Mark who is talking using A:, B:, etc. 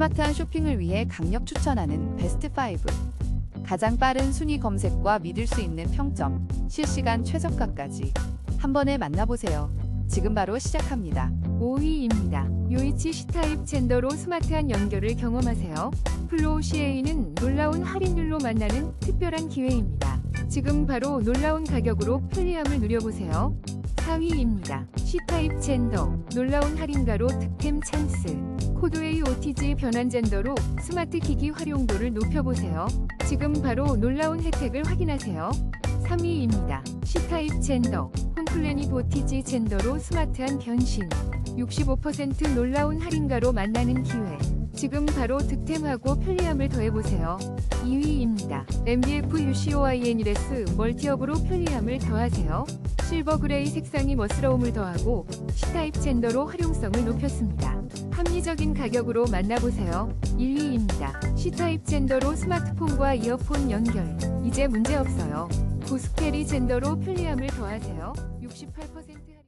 A: 스마트한 쇼핑을 위해 강력 추천하는 베스트 5. 가장 빠른 순위 검색과 믿을 수 있는 평점, 실시간 최저가까지 한 번에 만나보세요. 지금 바로 시작합니다.
B: 5위입니다. 요이치 C타입 젠더로 스마트한 연결을 경험하세요. 플로우 CA는 놀라운 할인율로 만나는 특별한 기회입니다. 지금 바로 놀라운 가격으로 편리함을 누려보세요. 4위입니다. C타입 젠더 놀라운 할인가로 득템 찬스 코드웨이 OTG 변환 젠더로 스마트 기기 활용도를 높여보세요. 지금 바로 놀라운 혜택을 확인하세요. 3위입니다. C타입 젠더 OTG 젠더로 스마트한 변신 65% 놀라운 할인가로 만나는 기회 지금 바로 득템하고 편리함을 더해보세요 2위입니다 MBF UCOIN이레스 멀티업으로 편리함을 더하세요 실버 그레이 색상이 멋스러움을 더하고 C타입 젠더로 활용성을 높였습니다 합리적인 가격으로 만나보세요. 1위입니다. C타입 젠더로 스마트폰과 이어폰 연결. 이제 문제없어요. 고스페리 젠더로 편리함을 더하세요. 68%